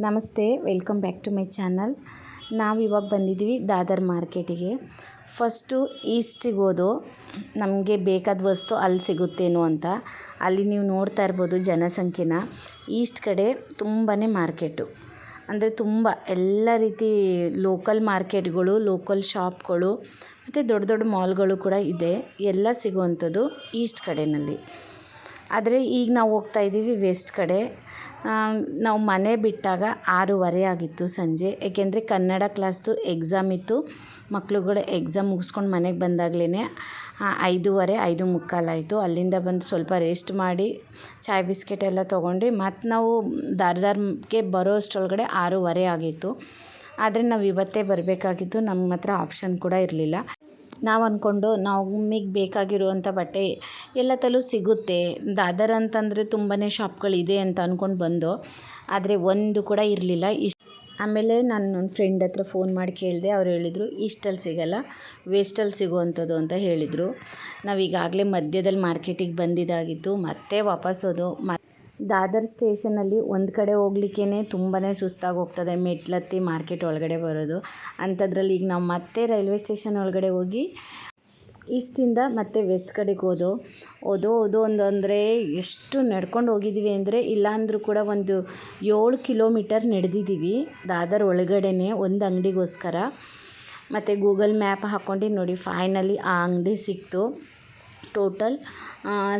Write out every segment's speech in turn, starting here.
ನಮಸ್ತೆ welcome back to my channel ನಾವು ಇವಾಗ ಬಂದಿದ್ದೀವಿ ದಾದರ್ ಮಾರ್ಕೆಟಿಗೆ ಫಸ್ಟು ಈಸ್ಟಿಗೆ ಹೋದು, ನಮಗೆ ಬೇಕಾದ ವಸ್ತು ಅಲ್ಲಿ ಸಿಗುತ್ತೇನೋ ಅಂತ. ಅಲ್ಲಿ ನೀವು ನೋಡ್ತಾ ಇರ್ಬೋದು ಜನಸಂಖ್ಯೆನ. ಈಸ್ಟ್ ಕಡೆ ತುಂಬಾ ಮಾರ್ಕೆಟು ಅಂದರೆ ತುಂಬ ಎಲ್ಲ ರೀತಿ ಲೋಕಲ್ ಮಾರ್ಕೆಟ್ಗಳು ಲೋಕಲ್ ಶಾಪ್ಗಳು ಮತ್ತು ದೊಡ್ಡ ದೊಡ್ಡ ಮಾಲ್ಗಳು ಕೂಡ ಇದೆ. ಎಲ್ಲ ಸಿಗುವಂಥದ್ದು ಈಸ್ಟ್ ಕಡೆಯಲ್ಲಿ ಆದರೆ ಈಗ ನಾವು ಹೋಗ್ತಾ ಇದ್ದೀವಿ ವೆಸ್ಟ್ ಕಡೆ. ನಾವು ಮನೆ ಬಿಟ್ಟಾಗ ಆರೂವರೆ ಆಗಿತ್ತು ಸಂಜೆ. ಏಕೆಂದರೆ ಕನ್ನಡ ಕ್ಲಾಸ್ದು ಎಕ್ಸಾಮ್ ಇತ್ತು. ಮಕ್ಳುಗಳು ಎಕ್ಸಾಮ್ ಮುಗಿಸ್ಕೊಂಡು ಮನೆಗೆ ಬಂದಾಗ್ಲೇ ಐದೂವರೆ, ಐದು ಮುಕ್ಕಾಲಾಯಿತು ಅಲ್ಲಿಂದ ಬಂದು ಸ್ವಲ್ಪ ರೆಸ್ಟ್ ಮಾಡಿ, ಚಾಯ್ ಬಿಸ್ಕೆಟ್ ಎಲ್ಲ ತೊಗೊಂಡು ಮತ್ತು ನಾವು ದಾರ್ದಾರ್ಗೆ ಬರೋ ಅಷ್ಟರೊಳಗಡೆ ಆರೂವರೆ ಆಗಿತ್ತು. ಆದರೆ ನಾವು ಇವತ್ತೇ ಬರಬೇಕಾಗಿತ್ತು. ನಮ್ಮ ಹತ್ರ ಆಪ್ಷನ್ ಕೂಡ ಇರಲಿಲ್ಲ. ನಾವು ಅಂದ್ಕೊಂಡು ನಮಗೆ ಬೇಕಾಗಿರುವಂಥ ಬಟ್ಟೆ ಎಲ್ಲತ್ತಲ್ಲೂ ಸಿಗುತ್ತೆ. ದಾದರ್ ಅಂತಂದರೆ ತುಂಬಾ ಶಾಪ್ಗಳಿದೆ ಅಂತ ಅಂದ್ಕೊಂಡು ಬಂದು, ಆದರೆ ಒಂದು ಕೂಡ ಇರಲಿಲ್ಲ. ಇಷ್ಟು ಆಮೇಲೆ ನಾನು ನನ್ನ ಫ್ರೆಂಡ್ ಹತ್ರ ಫೋನ್ ಮಾಡಿ ಕೇಳಿದೆ, ಅವ್ರು ಹೇಳಿದರು ಇಷ್ಟಲ್ಲಿ ಸಿಗೋಲ್ಲ ವೇಸ್ಟಲ್ಲಿ ಸಿಗುವಂಥದ್ದು ಅಂತ ಹೇಳಿದರು. ನಾವು ಈಗಾಗಲೇ ಮಧ್ಯದಲ್ಲಿ ಮಾರ್ಕೆಟಿಗೆ ಬಂದಿದ್ದಾಗಿತ್ತು, ಮತ್ತೆ ವಾಪಸ್ ಹೋದು ಮ ದಾದರ್ ಸ್ಟೇಷನಲ್ಲಿ ಒಂದು ಕಡೆ ಹೋಗ್ಲಿಕ್ಕೇ ತುಂಬಾ ಸುಸ್ತಾಗಿ ಹೋಗ್ತದೆ. ಮೆಟ್ಲತ್ತಿ ಮಾರ್ಕೆಟ್ ಒಳಗಡೆ ಬರೋದು. ಅಂಥದ್ರಲ್ಲಿ ಈಗ ನಾವು ಮತ್ತೆ ರೈಲ್ವೆ ಸ್ಟೇಷನ್ ಒಳಗಡೆ ಹೋಗಿ ಈಸ್ಟಿಂದ ಮತ್ತೆ ವೆಸ್ಟ್ ಕಡೆಗೆ ಹೋದೋ. ಓದೋ ಓದೋ ಒಂದು ಅಂದರೆ ಎಷ್ಟು ನಡ್ಕೊಂಡು ಹೋಗಿದ್ದೀವಿ ಅಂದರೆ ಇಲ್ಲಾಂದರೂ ಕೂಡ ಒಂದು ಏಳು ಕಿಲೋಮೀಟರ್ ನಡೆದಿದ್ದೀವಿ ದಾದರ್ ಒಳಗಡೆ ಒಂದು ಅಂಗಡಿಗೋಸ್ಕರ. ಮತ್ತು ಗೂಗಲ್ ಮ್ಯಾಪ್ ಹಾಕ್ಕೊಂಡು ನೋಡಿ, ಫೈನಲಿ ಆ ಅಂಗಡಿ ಸಿಕ್ತು. ಟೋಟಲ್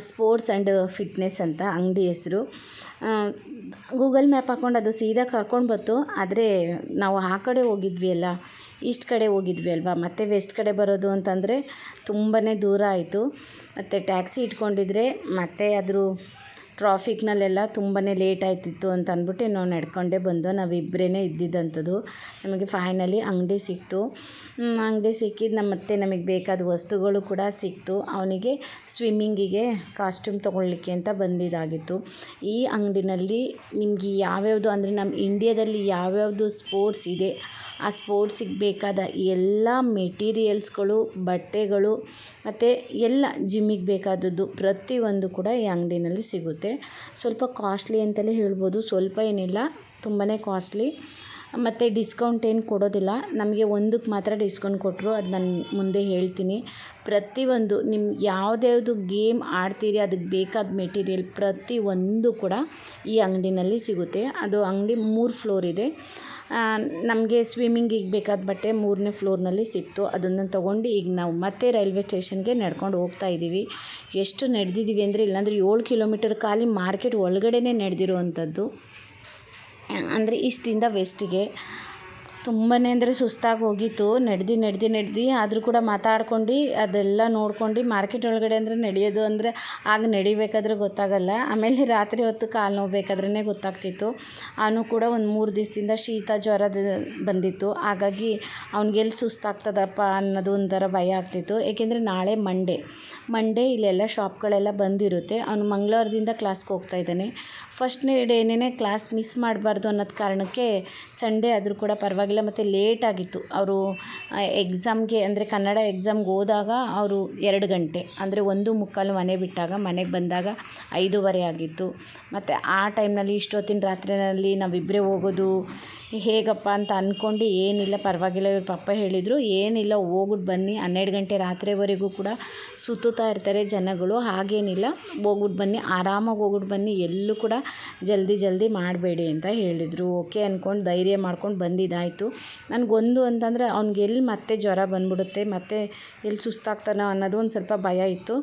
ಸ್ಪೋರ್ಟ್ಸ್ ಆ್ಯಂಡ್ ಫಿಟ್ನೆಸ್ ಅಂತ ಅಂಗಡಿ ಹೆಸರು. ಗೂಗಲ್ ಮ್ಯಾಪ್ ಹಾಕ್ಕೊಂಡು ಅದು ಸೀದಾ ಕರ್ಕೊಂಡು ಬಂತು. ಆದರೆ ನಾವು ಆ ಕಡೆ ಹೋಗಿದ್ವಿ ಅಲ್ಲ, ಈಸ್ಟ್ ಕಡೆ ಹೋಗಿದ್ವಿ ಅಲ್ವಾ? ಮತ್ತೆ ವೆಸ್ಟ್ ಕಡೆ ಬರೋದು ಅಂತಂದರೆ ತುಂಬಾ ದೂರ ಆಯಿತು. ಮತ್ತು ಟ್ಯಾಕ್ಸಿ ಇಟ್ಕೊಂಡಿದ್ರೆ ಮತ್ತು ಅದ್ರ ಟ್ರಾಫಿಕ್ನಲ್ಲೆಲ್ಲ ತುಂಬಾ ಲೇಟ್ ಆಯ್ತಿತ್ತು ಅಂತ ಅಂದ್ಬಿಟ್ಟು ನಾವು ನಡ್ಕೊಂಡೇ ಬಂದು ನಾವಿಬ್ಬರೇ ಇದ್ದಿದ್ದಂಥದ್ದು. ನಮಗೆ ಫೈನಲಿ ಅಂಗಡಿ ಸಿಕ್ತು. ಅಂಗಡಿ ಸಿಕ್ಕಿದ್ದು ನಮ್ಮ ಮತ್ತೆ ನಮಗೆ ಬೇಕಾದ ವಸ್ತುಗಳು ಕೂಡ ಸಿಕ್ತು. ಅವನಿಗೆ ಸ್ವಿಮ್ಮಿಂಗಿಗೆ ಕಾಸ್ಟ್ಯೂಮ್ ತೊಗೊಳ್ಲಿಕ್ಕೆ ಅಂತ ಬಂದಿದ್ದಾಗಿತ್ತು ಈ ಅಂಗಡಿನಲ್ಲಿ ನಿಮಗೆ ಯಾವ್ಯಾವುದು ಅಂದರೆ ನಮ್ಮ ಇಂಡಿಯಾದಲ್ಲಿ ಯಾವ್ಯಾವುದು ಸ್ಪೋರ್ಟ್ಸ್ ಇದೆ ಆ ಸ್ಪೋರ್ಟ್ಸಿಗೆ ಬೇಕಾದ ಎಲ್ಲ ಮೆಟೀರಿಯಲ್ಸ್ಗಳು, ಬಟ್ಟೆಗಳು ಮತ್ತು ಎಲ್ಲ ಜಿಮ್ಮಿಗೆ ಬೇಕಾದದ್ದು ಪ್ರತಿಯೊಂದು ಕೂಡ ಈ ಅಂಗಡಿನಲ್ಲಿ ಸಿಗುತ್ತೆ. ಸ್ವಲ್ಪ ಕಾಸ್ಟ್ಲಿ ಅಂತಲೇ ಹೇಳ್ಬೋದು. ಸ್ವಲ್ಪ ಏನಿಲ್ಲ. ತುಂಬಾ ಕಾಸ್ಟ್ಲಿ. ಮತ್ತು ಡಿಸ್ಕೌಂಟ್ ಏನು ಕೊಡೋದಿಲ್ಲ. ನಮಗೆ ಒಂದಕ್ಕೆ ಮಾತ್ರ ಡಿಸ್ಕೌಂಟ್ ಕೊಟ್ಟರು ಅದು ನಾನು ಮುಂದೆ ಹೇಳ್ತೀನಿ. ಪ್ರತಿಯೊಂದು ನಿಮ್ಮ ಯಾವ್ದ್ಯಾವುದು ಗೇಮ್ ಆಡ್ತೀರಿ, ಅದಕ್ಕೆ ಬೇಕಾದ ಮೆಟೀರಿಯಲ್ ಪ್ರತಿಯೊಂದು ಕೂಡ ಈ ಅಂಗಡಿನಲ್ಲಿ ಸಿಗುತ್ತೆ. ಅದು ಅಂಗಡಿ ಮೂರು ಫ್ಲೋರ್ ಇದೆ. ನಮಗೆ ಸ್ವಿಮ್ಮಿಂಗಿಗೆ ಬೇಕಾದ ಬಟ್ಟೆ ಮೂರನೇ ಫ್ಲೋರ್ನಲ್ಲಿ ಸಿಕ್ತು. ಅದನ್ನು ತೊಗೊಂಡು ಈಗ ನಾವು ಮತ್ತೆ ರೈಲ್ವೆ ಸ್ಟೇಷನ್ಗೆ ನಡ್ಕೊಂಡು ಹೋಗ್ತಾ ಇದ್ದೀವಿ. ಎಷ್ಟು ನಡೆದಿದ್ದೀವಿ ಅಂದರೆ ಇಲ್ಲಾಂದರೆ ಏಳು ಕಿಲೋಮೀಟರ್ ಖಾಲಿ ಮಾರ್ಕೆಟ್ ಒಳಗಡೆನೇ ನಡೆದಿರುವಂಥದ್ದು. ಅಂದರೆ ಈಸ್ಟಿಂದ ವೆಸ್ಟಿಗೆ ತುಂಬಾ ಅಂದರೆ ಸುಸ್ತಾಗಿ ಹೋಗಿತ್ತು. ನಡೆದು ನಡೆದು ನಡೆದು ಆದರೂ ಕೂಡ ಮಾತಾಡ್ಕೊಂಡು ಅದೆಲ್ಲ ನೋಡ್ಕೊಂಡು ಮಾರ್ಕೆಟ್ ಒಳಗಡೆ ಅಂದರೆ ನಡೆಯೋದು ಅಂದರೆ ಆಗ ನಡಿಬೇಕಾದ್ರೆ ಗೊತ್ತಾಗಲ್ಲ. ಆಮೇಲೆ ರಾತ್ರಿ ಹೊತ್ತು ಕಾಲು ನೋವು ಬೇಕಾದ್ರೇ ಗೊತ್ತಾಗ್ತಿತ್ತು. ಅವನು ಕೂಡ ಒಂದು ಮೂರು ದಿವಸದಿಂದ ಶೀತ ಜ್ವರ ಬಂದಿತ್ತು. ಹಾಗಾಗಿ ಅವ್ನಿಗೆಲ್ಲಿ ಸುಸ್ತಾಗ್ತದಪ್ಪ ಅನ್ನೋದು ಒಂಥರ ಭಯ ಆಗ್ತಿತ್ತು. ಏಕೆಂದರೆ ನಾಳೆ ಮಂಡೇ ಮಂಡೇ ಇಲ್ಲೆಲ್ಲ ಶಾಪ್ಗಳೆಲ್ಲ ಬಂದಿರುತ್ತೆ. ಅವನು ಮಂಗಳವಾರದಿಂದ ಕ್ಲಾಸ್ಗೆ ಹೋಗ್ತಾ ಇದ್ದಾನೆ. ಫಸ್ಟ್ನೇ ಡೇನೇ ಕ್ಲಾಸ್ ಮಿಸ್ ಮಾಡಬಾರ್ದು ಅನ್ನೋದು ಕಾರಣಕ್ಕೆ ಸಂಡೇ ಆದರೂ ಕೂಡ ಪರವಾಗಿಲ್ಲ. ಮತ್ತು ಲೇಟ್ ಆಗಿತ್ತು. ಅವರು ಎಕ್ಸಾಮ್ಗೆ ಅಂದರೆ ಕನ್ನಡ ಎಕ್ಸಾಮ್ಗೆ ಹೋದಾಗ ಅವರು ಎರಡು ಗಂಟೆ, ಅಂದರೆ ಒಂದು ಮುಕ್ಕಾಲು ಮನೆ ಬಿಟ್ಟಾಗ, ಮನೆಗೆ ಬಂದಾಗ ಐದೂವರೆ ಆಗಿತ್ತು. ಮತ್ತು ಆ ಟೈಮ್ನಲ್ಲಿ ಇಷ್ಟೊತ್ತಿನ ರಾತ್ರಿನಲ್ಲಿ ನಾವಿಬ್ಬರೇ ಹೋಗೋದು, ಹೇಗಪ್ಪ ಅಂತ ಅಂದ್ಕೊಂಡು ಏನಿಲ್ಲ, ಪರವಾಗಿಲ್ಲ ಇವ್ರ ಪಪ್ಪ ಹೇಳಿದರು. ಏನಿಲ್ಲ ಹೋಗ್ಬಿಟ್ಟು ಬನ್ನಿ. ಹನ್ನೆರಡು ಗಂಟೆ ರಾತ್ರಿವರೆಗೂ ಕೂಡ ಸುತ್ತುತ್ತಾ ಇರ್ತಾರೆ ಜನಗಳು, ಹಾಗೇನಿಲ್ಲ. ಹೋಗ್ಬಿಟ್ಟು ಬನ್ನಿ, ಆರಾಮಾಗಿ ಹೋಗ್ಬಿಟ್ಟು ಬನ್ನಿ. ಎಲ್ಲೂ ಕೂಡ ಜಲ್ದಿ ಜಲ್ದಿ ಮಾಡಬೇಡಿ ಅಂತ ಹೇಳಿದರು. ಓಕೆ ಅಂದ್ಕೊಂಡು ಧೈರ್ಯ ಮಾಡ್ಕೊಂಡು ಬಂದಿದ್ದಾಯಿತು. ನನಗೊಂದು ಅಂತಂದರೆ ಅವ್ನಿಗೆ ಎಲ್ಲಿ ಮತ್ತೆ ಜ್ವರ ಬಂದ್ಬಿಡುತ್ತೆ, ಮತ್ತೆ ಎಲ್ಲಿ ಸುಸ್ತಾಗ್ತಾನೋ ಅನ್ನೋದು ಒಂದು ಸ್ವಲ್ಪ ಭಯ ಇತ್ತು.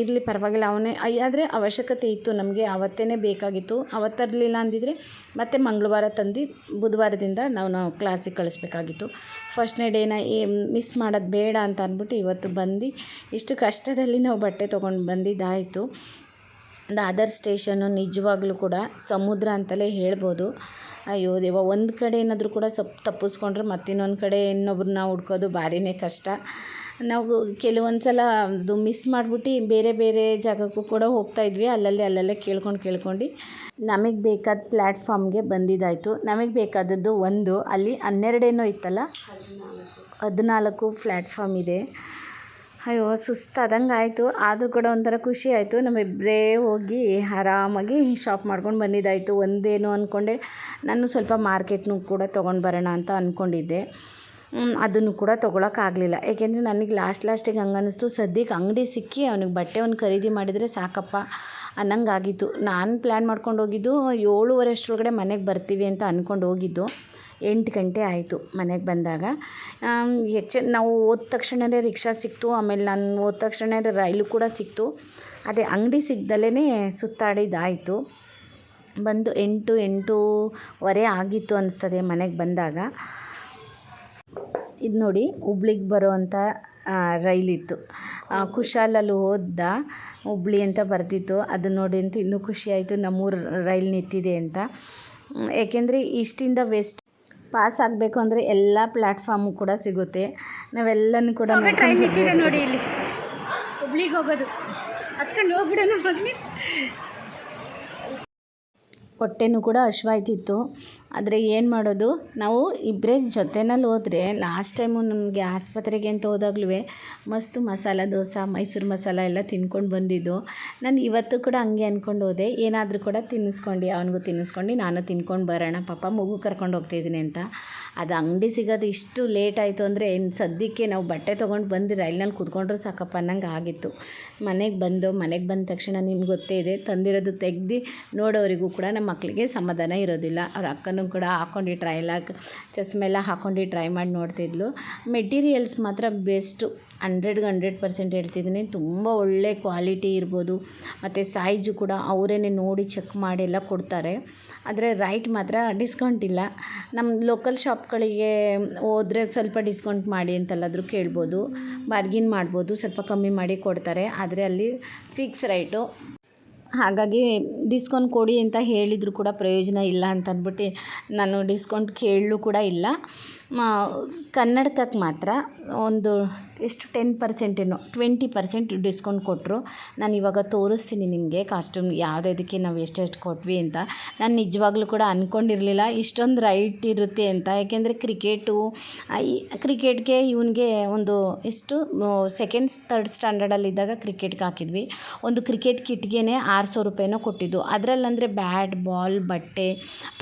ಇರಲಿ ಪರವಾಗಿಲ್ಲ, ಅವನೇ ಆದರೆ ಅವಶ್ಯಕತೆ ಇತ್ತು ನಮಗೆ ಆವತ್ತೇ ಬೇಕಾಗಿತ್ತು. ಅವತ್ತರಲಿಲ್ಲ ಅಂದಿದ್ರೆ ಮತ್ತೆ ಮಂಗಳವಾರ ತಂದು ಬುಧವಾರದಿಂದ ನಾವು ನಾವು ಕ್ಲಾಸಿಗೆ ಕಳಿಸ್ಬೇಕಾಗಿತ್ತು. ಫಸ್ಟ್ನೇ ಡೇನ ಏ ಮಿಸ್ ಮಾಡೋದು ಬೇಡ ಅಂತ ಅಂದ್ಬಿಟ್ಟು ಇವತ್ತು ಬಂದು ಇಷ್ಟು ಕಷ್ಟದಲ್ಲಿ ನಾವು ಬಟ್ಟೆ ತೊಗೊಂಡು ಬಂದಿದ್ದಾಯಿತು. ದಾದರ್ ಸ್ಟೇಷನ್ನು ನಿಜವಾಗ್ಲೂ ಕೂಡ ಸಮುದ್ರ ಅಂತಲೇ ಹೇಳ್ಬೋದು. ಅಯ್ಯೋ ದೇವ, ಒಂದು ಕಡೆ ಏನಾದರೂ ಕೂಡ ಸ್ವಲ್ಪ ತಪ್ಪಿಸ್ಕೊಂಡ್ರೆ ಮತ್ತಿನ್ನೊಂದು ಕಡೆ ಇನ್ನೊಬ್ರನ್ನ ಹುಡ್ಕೋದು ಭಾರಿನೇ ಕಷ್ಟ. ನಾವು ಕೆಲವೊಂದು ಸಲ ಅದು ಮಿಸ್ ಮಾಡಿಬಿಟ್ಟು ಬೇರೆ ಬೇರೆ ಜಾಗಕ್ಕೂ ಕೂಡ ಹೋಗ್ತಾ ಇದ್ವಿ. ಅಲ್ಲಲ್ಲಿ, ಅಲ್ಲಲ್ಲೇ ಕೇಳ್ಕೊಂಡು ಕೇಳ್ಕೊಂಡು. ನಮಗೆ ಬೇಕಾದ ಪ್ಲ್ಯಾಟ್ಫಾರ್ಮ್ಗೆ ಬಂದಿದ್ದಾಯಿತು ನಮಗೆ ಬೇಕಾದದ್ದು ಒಂದು, ಅಲ್ಲಿ ಹನ್ನೆರಡೇನೋ ಇತ್ತಲ್ಲ? ಹದಿನಾಲ್ಕು. ಪ್ಲ್ಯಾಟ್ಫಾರ್ಮ್ ಇದೆ. ಅಯ್ಯೋ, ಸುಸ್ತಾದಂಗೆ ಆಯಿತು. ಆದರೂ ಕೂಡ ಒಂಥರ ಖುಷಿ ಆಯಿತು. ನಮ್ಮಿಬ್ಬರೇ ಹೋಗಿ ಆರಾಮಾಗಿ ಶಾಪ್ ಮಾಡ್ಕೊಂಡು ಬಂದಿದ್ದಾಯಿತು. ಒಂದೇನು ಅಂದ್ಕೊಂಡೆ ನಾನು ಸ್ವಲ್ಪ ಮಾರ್ಕೆಟ್ನೂ ಕೂಡ ತೊಗೊಂಡು ಬರೋಣ ಅಂತ ಅಂದ್ಕೊಂಡಿದ್ದೆ ಅದನ್ನು ಕೂಡ ತೊಗೊಳಕ್ಕಾಗಲಿಲ್ಲ ಏಕೆಂದರೆ ನನಗೆ ಲಾಸ್ಟ್ ಲಾಸ್ಟಿಗೆ ಹಂಗೆ ಅನ್ನಿಸ್ತು ಸದ್ಯಕ್ಕೆ ಅಂಗಡಿ ಸಿಕ್ಕಿ ಅವನಿಗೆ ಬಟ್ಟೆ ಒಂದು ಖರೀದಿ ಮಾಡಿದರೆ ಸಾಕಪ್ಪ ಅನ್ನಂಗಾಗಿತ್ತು ನಾನು ಪ್ಲ್ಯಾನ್ ಮಾಡ್ಕೊಂಡು ಹೋಗಿದ್ದು ಏಳುವರೆ ಅಷ್ಟರೊಳಗಡೆ ಮನೆಗೆ ಬರ್ತೀವಿ ಅಂತ ಅಂದ್ಕೊಂಡು ಹೋಗಿದ್ದು. ಎಂಟು ಗಂಟೆ ಆಯಿತು ಮನೆಗೆ ಬಂದಾಗ. ಹೆಚ್ಚು ನಾವು ಹೋದ ತಕ್ಷಣವೇ ರಿಕ್ಷಾ ಸಿಕ್ತು. ಆಮೇಲೆ ನಾನು ಹೋದ ತಕ್ಷಣನೇ ರೈಲು ಕೂಡ ಸಿಕ್ತು. ಅದೇ ಅಂಗಡಿ ಸಿಗ್ದಲೇ ಸುತ್ತಾಡಿದ್ದಾಯಿತು. ಬಂದು ಎಂಟು, ಎಂಟೂವರೆ ಆಗಿತ್ತು ಅನಿಸ್ತದೆ ಮನೆಗೆ ಬಂದಾಗ. ಇದು ನೋಡಿ ಹುಬ್ಳಿಗೆ ಬರುವಂಥ ರೈಲಿತ್ತು. ಕುಶಾಲಲ್ಲಿ ಹೋದ ಹುಬ್ಳಿ ಅಂತ ಬರ್ತಿತ್ತು. ಅದನ್ನ ನೋಡಿ ಅಂತ ಇನ್ನೂ ಖುಷಿಯಾಯಿತು ನಮ್ಮೂರು ರೈಲು ನಿಂತಿದೆ ಅಂತ. ಏಕೆಂದರೆ ಇಷ್ಟಿಂದ ವೆಸ್ಟ್ ಪಾಸ್ ಆಗಬೇಕು ಅಂದರೆ ಎಲ್ಲ ಪ್ಲ್ಯಾಟ್ಫಾರ್ಮು ಕೂಡ ಸಿಗುತ್ತೆ. ನಾವೆಲ್ಲನೂ ಕೂಡ ಟ್ರೈನ್ ನಿಂತಿದೆ ನೋಡಿ ಇಲ್ಲಿ. ಹುಬ್ಳಿಗೆ ಹೋಗೋದು. ಹತ್ಕೊಂಡು ಹೋಗ್ಬಿಡೋಣ ಬನ್ನಿ ಹೊಟ್ಟೆನೂ ಕೂಡ ಹಶ್ವಾಯ್ತಿತ್ತು. ಆದರೆ ಏನು ಮಾಡೋದು? ನಾವು ಇಬ್ಬರೇ ಜೊತೆನಲ್ಲಿ ಹೋದರೆ ಲಾಸ್ಟ್ ಟೈಮು ನಮಗೆ ಆಸ್ಪತ್ರೆಗೆ ಅಂತ ಹೋದಾಗ್ಲೂ ಮಸ್ತು ಮಸಾಲ ದೋಸೆ, ಮೈಸೂರು ಮಸಾಲ ಎಲ್ಲ ತಿನ್ಕೊಂಡು ಬಂದಿದ್ದು. ನಾನು ಇವತ್ತು ಕೂಡ ಹಂಗೆ ಅಂದ್ಕೊಂಡು ಹೋದೆ. ಏನಾದರೂ ಕೂಡ ತಿನ್ನಿಸ್ಕೊಂಡು, ಅವನಿಗೂ ತಿನ್ನಿಸ್ಕೊಂಡು, ನಾನು ತಿನ್ಕೊಂಡು ಬರೋಣ, ಪಾಪ ಮಗು ಕರ್ಕೊಂಡು ಹೋಗ್ತಾಯಿದ್ದೀನಿ ಅಂತ. ಅದು ಅಂಗಡಿ ಸಿಗೋದು ಇಷ್ಟು ಲೇಟ್ ಆಯಿತು ಅಂದರೆ ಇನ್ನು ಸದ್ಯಕ್ಕೆ ನಾವು ಬಟ್ಟೆ ತೊಗೊಂಡು ಬಂದು ರೈಲ್ನಲ್ಲಿ ಕೂತ್ಕೊಂಡ್ರು ಸಾಕಪ್ಪ ಅನ್ನಂಗೆ ಆಗಿತ್ತು. ಮನೆಗೆ ಬಂದು, ಮನೆಗೆ ಬಂದ ತಕ್ಷಣ ನಿಮ್ಗೆ ಗೊತ್ತೇ ಇದೆ, ತಂದಿರೋದು ತೆಗ್ದು ನೋಡೋರಿಗೂ ಕೂಡ ನಮ್ಮ ಮಕ್ಕಳಿಗೆ ಸಮಾಧಾನ ಇರೋದಿಲ್ಲ. ಅವ್ರ ಅಕ್ಕನೂ ಕೂಡ ಹಾಕೊಂಡು ಟ್ರೈ ಲಾಕ್ ಚಸ್ಮೆ ಎಲ್ಲ ಹಾಕೊಂಡು ಟ್ರೈ ಮಾಡಿ ನೋಡ್ತಿದ್ಲು. ಮೆಟೀರಿಯಲ್ಸ್ ಮಾತ್ರ ಬೆಸ್ಟು ಹಂಡ್ರೆಡ್ಗೆ ಹಂಡ್ರೆಡ್ ಪರ್ಸೆಂಟ್ ಹೇಳ್ತಿದ್ದೀನಿ. ತುಂಬ ಒಳ್ಳೆ ಕ್ವಾಲಿಟಿ ಇರ್ಬೋದು. ಮತ್ತು ಸೈಜು ಕೂಡ ಅವರೇ ನೋಡಿ ಚೆಕ್ ಮಾಡಿ ಎಲ್ಲ ಕೊಡ್ತಾರೆ. ಆದರೆ ರೈಟ್ ಮಾತ್ರ ಡಿಸ್ಕೌಂಟ್ ಇಲ್ಲ. ನಮ್ಮ ಲೋಕಲ್ ಶಾಪ್ಗಳಿಗೆ ಹೋದರೆ ಸ್ವಲ್ಪ ಡಿಸ್ಕೌಂಟ್ ಮಾಡಿ ಅಂತಲ್ಲಾದರೂ ಕೇಳ್ಬೋದು. ಬಾರ್ಗಿನ್ ಮಾಡ್ಬೋದು. ಸ್ವಲ್ಪ ಕಮ್ಮಿ ಮಾಡಿ ಕೊಡ್ತಾರೆ. ಆದರೆ ಅಲ್ಲಿ ಫಿಕ್ಸ್ ರೈಟು ಹಾಗಾಗಿ ಡಿಸ್ಕೌಂಟ್ ಕೊಡಿ ಅಂತ ಹೇಳಿದರೂ ಕೂಡ ಪ್ರಯೋಜನ ಇಲ್ಲ ಅಂತ ಅಂದ್ಬಿಟ್ಟು ನಾನು ಡಿಸ್ಕೌಂಟ್ ಕೇಳಲು ಕೂಡ ಇಲ್ಲ. ಕನ್ನಡಕಕ್ಕೆ ಮಾತ್ರ ಒಂದು ಎಷ್ಟು ಟೆನ್ ಪರ್ಸೆಂಟೇನೋ ಟ್ವೆಂಟಿ ಪರ್ಸೆಂಟ್ ಡಿಸ್ಕೌಂಟ್ ಕೊಟ್ಟರು ನಾನು ಇವಾಗ ತೋರಿಸ್ತೀನಿ ನಿಮಗೆ ಕಾಸ್ಟ್ಯೂಮ್ ಯಾವುದಕ್ಕೆ ನಾವು ಎಷ್ಟೆಷ್ಟು ಕೊಟ್ವಿ ಅಂತ. ನಾನು ನಿಜವಾಗ್ಲೂ ಕೂಡ ಅಂದ್ಕೊಂಡಿರಲಿಲ್ಲ ಇಷ್ಟೊಂದು ರೈಟ್ ಇರುತ್ತೆ ಅಂತ. ಯಾಕೆಂದರೆ ಕ್ರಿಕೆಟು ಈ ಕ್ರಿಕೆಟ್ಗೆ ಇವನಿಗೆ ಒಂದು ಎಷ್ಟು ಸೆಕೆಂಡ್ ತರ್ಡ್ ಸ್ಟ್ಯಾಂಡರ್ಡಲ್ಲಿದ್ದಾಗ ಕ್ರಿಕೆಟ್ಗೆ ಹಾಕಿದ್ವಿ. ಒಂದು ಕ್ರಿಕೆಟ್ ಕಿಟ್ಗೆ ಆರು ಸಾವಿರ ರೂಪಾಯಿನೋ ಕೊಟ್ಟಿದ್ದು. ಅದರಲ್ಲಂದರೆ ಬ್ಯಾಟ್ ಬಾಲ್ ಬಟ್ಟೆ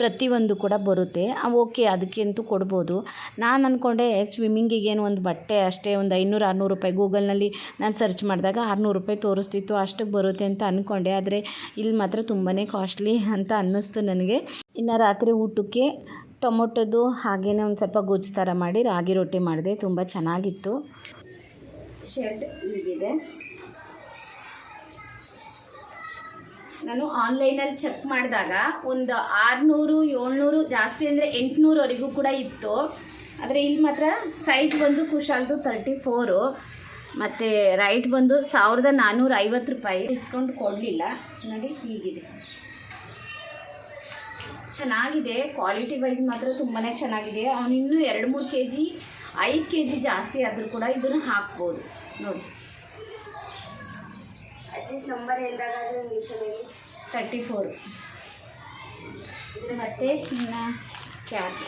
ಪ್ರತಿಯೊಂದು ಕೂಡ ಬರುತ್ತೆ. ಓಕೆ ಅದಕ್ಕಂತೂ ಕೊಡ್ಬೋದು. ನಾನು ಅಂದ್ಕೊಂಡೆ ಸ್ವಿಮ್ಮಿಂಗಿಗೇನು ಒಂದು ಬಟ್ಟೆ ಅಷ್ಟೇ, ಒಂದು ಐನೂರು ಆರುನೂರು ರೂಪಾಯಿ ಗೂಗಲ್ನಲ್ಲಿ ನಾನು ಸರ್ಚ್ ಮಾಡಿದಾಗ ಆರುನೂರು ರೂಪಾಯಿ ತೋರಿಸ್ತಿತ್ತು ಅಷ್ಟಕ್ಕೆ ಬರುತ್ತೆ ಅಂತ ಅಂದ್ಕೊಂಡೆ ಆದರೆ ಇಲ್ಲಿ ಮಾತ್ರ ತುಂಬಾ ಕಾಸ್ಟ್ಲಿ ಅಂತ ಅನ್ನಿಸ್ತು ನನಗೆ. ಇನ್ನು ರಾತ್ರಿ ಊಟಕ್ಕೆ ಟೊಮೊಟೊದು ಹಾಗೆಯೇ ಒಂದು ಸ್ವಲ್ಪ ಗೊಜ್ಜು ಥರ ಮಾಡಿ ರಾಗಿ ರೊಟ್ಟಿ ಮಾಡಿದೆ, ತುಂಬ ಚೆನ್ನಾಗಿತ್ತು. ಶೆಡ್ ಹೀಗಿದೆ ನಾನು ಆನ್ಲೈನಲ್ಲಿ ಚೆಕ್ ಮಾಡಿದಾಗ ಒಂದು ಆರುನೂರು, ಏಳ್ನೂರು, ಜಾಸ್ತಿ ಅಂದರೆ ಎಂಟುನೂರವರೆಗೂ ಕೂಡ ಇತ್ತು. ಆದರೆ ಇಲ್ಲಿ ಮಾತ್ರ ಸೈಜ್ ಬಂದು ಕುಶಾಲ್ದು ತರ್ಟಿ ಫೋರು ಮತ್ತು ರೈಟ್ ಬಂದು ಸಾವಿರದ ನಾನ್ನೂರ ಐವತ್ತು ರೂಪಾಯಿ. ಡಿಸ್ಕೌಂಟ್ ಕೊಡಲಿಲ್ಲ. ನನಗೆ ಹೀಗಿದೆ. ಚೆನ್ನಾಗಿದೆ. ಕ್ವಾಲಿಟಿ ವೈಸ್ ಮಾತ್ರ ತುಂಬಾ ಚೆನ್ನಾಗಿದೆ. ಅವನು ಇನ್ನೂ ಎರಡು ಮೂರು ಕೆ ಜಿ ಐದು ಕೆ ಜಿ ಜಾಸ್ತಿ ಆದರೂ ಕೂಡ ಇದನ್ನು ಹಾಕ್ಬೋದು. ನೋಡಿ. ಅಟ್ಲೀಸ್ಟ್ ನಂಬರ್ ಎಂದಾಗಾದರೂ ಇಂಗ್ಲೀಷಲ್ಲಿ ಹೇಳಿ. ತರ್ಟಿ ಫೋರ್ ಮತ್ತು ಇನ್ನು ಕ್ಯಾಬ್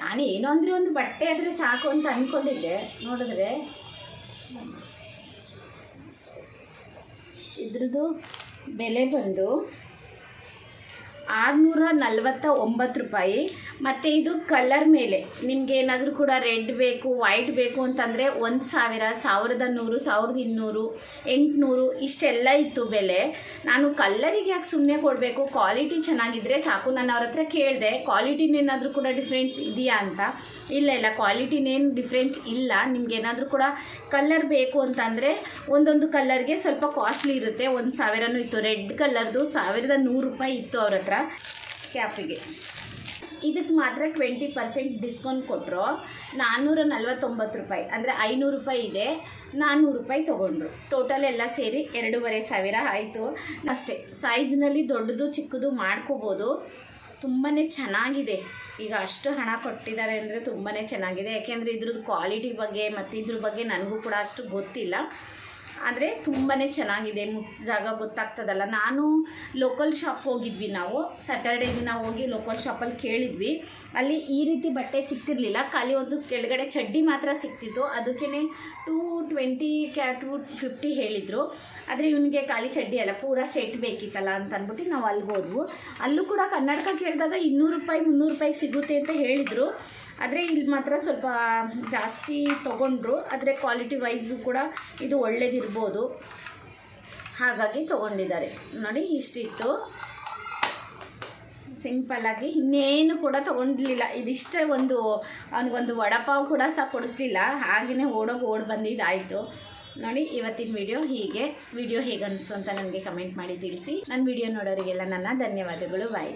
ನಾನು ಏನೋ ಅಂದರೆ ಒಂದು ಬಟ್ಟೆ ಆದರೆ ಸಾಕು ಅಂತ ಅಂದ್ಕೊಂಡಿದ್ದೆ ನೋಡಿದ್ರೆ ಇದ್ರದ್ದು ಬೆಲೆ ಬಂದು ಆರುನೂರ ನಲ್ವತ್ತ ಒಂಬತ್ತು ರೂಪಾಯಿ. ಮತ್ತು ಇದು ಕಲರ್ ಮೇಲೆ. ನಿಮ್ಗೆ ಏನಾದರೂ ಕೂಡ ರೆಡ್ ಬೇಕು ವೈಟ್ ಬೇಕು ಅಂತಂದರೆ ಒಂದು ಸಾವಿರ, ಸಾವಿರದ ನೂರು, ಸಾವಿರದ ಇನ್ನೂರು, ಎಂಟುನೂರು ಇಷ್ಟೆಲ್ಲ ಇತ್ತು ಬೆಲೆ. ನಾನು ಕಲ್ಲರಿಗೆ ಯಾಕೆ ಸುಮ್ಮನೆ ಕೊಡಬೇಕು? ಕ್ವಾಲಿಟಿ ಚೆನ್ನಾಗಿದ್ದರೆ ಸಾಕು. ನಾನು ಅವ್ರ ಹತ್ರ ಕೇಳಿದೆ ಕ್ವಾಲಿಟಿನೇನಾದರೂ ಕೂಡ ಡಿಫ್ರೆನ್ಸ್ ಇದೆಯಾ ಅಂತ. ಇಲ್ಲ ಇಲ್ಲ ಕ್ವಾಲಿಟಿನೇನು ಡಿಫ್ರೆನ್ಸ್ ಇಲ್ಲ. ನಿಮ್ಗೆ ಏನಾದರೂ ಕೂಡ ಕಲ್ಲರ್ ಬೇಕು ಅಂತಂದರೆ ಒಂದೊಂದು ಕಲ್ಲರ್ಗೆ ಸ್ವಲ್ಪ ಕಾಸ್ಟ್ಲಿ ಇರುತ್ತೆ. ಒಂದು ಸಾವಿರನೂ ಇತ್ತು. ರೆಡ್ ಕಲರ್ದು ಸಾವಿರದ ನೂರು ರೂಪಾಯಿ ಇತ್ತು ಅವ್ರ ಹತ್ರ. ಕ್ಯಾಪಿಗೆ ಇದಕ್ಕೆ ಮಾತ್ರ ಟ್ವೆಂಟಿ ಪರ್ಸೆಂಟ್ ಡಿಸ್ಕೌಂಟ್ ಕೊಟ್ಟರು ನಾನ್ನೂರ ನಲ್ವತ್ತೊಂಬತ್ತು ರೂಪಾಯಿ. ಅಂದರೆ ಐನೂರು ರೂಪಾಯಿ ಇದೆ. ನಾನ್ನೂರು ರೂಪಾಯಿ ತೊಗೊಂಡ್ರು. ಟೋಟಲ್ ಎಲ್ಲ ಸೇರಿ ಎರಡೂವರೆ ಸಾವಿರ ಆಯಿತು. ಅಷ್ಟೇ ಸೈಜ್ನಲ್ಲಿ ದೊಡ್ಡದು ಚಿಕ್ಕದು ಮಾಡ್ಕೋಬೋದು. ತುಂಬಾ ಚೆನ್ನಾಗಿದೆ. ಈಗ ಅಷ್ಟು ಹಣ ಕೊಟ್ಟಿದ್ದಾರೆ ಅಂದರೆ ತುಂಬಾ ಚೆನ್ನಾಗಿದೆ. ಯಾಕೆಂದರೆ ಇದ್ರದ್ದು ಕ್ವಾಲಿಟಿ ಬಗ್ಗೆ ಮತ್ತು ಇದ್ರ ಬಗ್ಗೆ ನನಗೂ ಕೂಡ ಅಷ್ಟು ಗೊತ್ತಿಲ್ಲ. ಆದರೆ ತುಂಬಾ ಚೆನ್ನಾಗಿದೆ. ಜಾಗ ಗೊತ್ತಾಗ್ತದಲ್ಲ. ನಾನು ಲೋಕಲ್ ಶಾಪ್ ಹೋಗಿದ್ವಿ ನಾವು. ಸ್ಯಾಟರ್ಡೇ ದಿನ ಹೋಗಿ ಲೋಕಲ್ ಶಾಪಲ್ಲಿ ಕೇಳಿದ್ವಿ. ಅಲ್ಲಿ ಈ ರೀತಿ ಬಟ್ಟೆ ಸಿಗ್ತಿರ್ಲಿಲ್ಲ. ಖಾಲಿ ಒಂದು ಕೆಳಗಡೆ ಚಡ್ಡಿ ಮಾತ್ರ ಸಿಗ್ತಿತ್ತು. ಅದಕ್ಕೇ ಟೂ ಟ್ವೆಂಟಿ ಕ್ಯಾ ಟೂ ಫಿಫ್ಟಿ ಹೇಳಿದರು. ಆದರೆ ಇವನಿಗೆ ಖಾಲಿ ಚಡ್ಡಿ ಅಲ್ಲ, ಪೂರ ಸೆಟ್ ಬೇಕಿತ್ತಲ್ಲ ಅಂತ ಅಂದ್ಬಿಟ್ಟು ನಾವು ಅಲ್ಲಿಗೆ ಹೋದ್ವು. ಅಲ್ಲೂ ಕೂಡ ಕನ್ನಡಕ ಕೇಳಿದಾಗ ಇನ್ನೂರು ರೂಪಾಯಿ, ಮುನ್ನೂರು ರೂಪಾಯಿಗೆ ಸಿಗುತ್ತೆ ಅಂತ ಹೇಳಿದರು. ಆದರೆ ಇಲ್ಲಿ ಮಾತ್ರ ಸ್ವಲ್ಪ ಜಾಸ್ತಿ ತೊಗೊಂಡ್ರು, ಆದರೆ ಕ್ವಾಲಿಟಿ ವೈಸು ಕೂಡ ಇದು ಒಳ್ಳೇದಿರ್ಬೋದು. ಹಾಗಾಗಿ ತೊಗೊಂಡಿದ್ದಾರೆ. ನೋಡಿ ಇಷ್ಟಿತ್ತು. ಸಿಂಪಲ್ಲಾಗಿ ಇನ್ನೇನು ಕೂಡ ತೊಗೊಂಡಿರಲಿಲ್ಲ ಇದಿಷ್ಟೇ ಒಂದು, ಅವನಿಗೊಂದು ವಡಪಾವ್ ಕೂಡ ಸಹ ಕೊಡಿಸ್ಲಿಲ್ಲ. ಹಾಗೆಯೇ ಓಡೋಗಿ ಓಡಿ ಬಂದಿದ್ದಾಯಿತು. ನೋಡಿ ಇವತ್ತಿನ ವಿಡಿಯೋ ಹೀಗೆ. ವಿಡಿಯೋ ಹೇಗೆ ಅನಿಸ್ತು ಅಂತ ನನಗೆ ಕಮೆಂಟ್ ಮಾಡಿ ತಿಳಿಸಿ. ನನ್ನ ವಿಡಿಯೋ ನೋಡೋರಿಗೆಲ್ಲ ನನ್ನ ಧನ್ಯವಾದಗಳು. ಬಾಯ್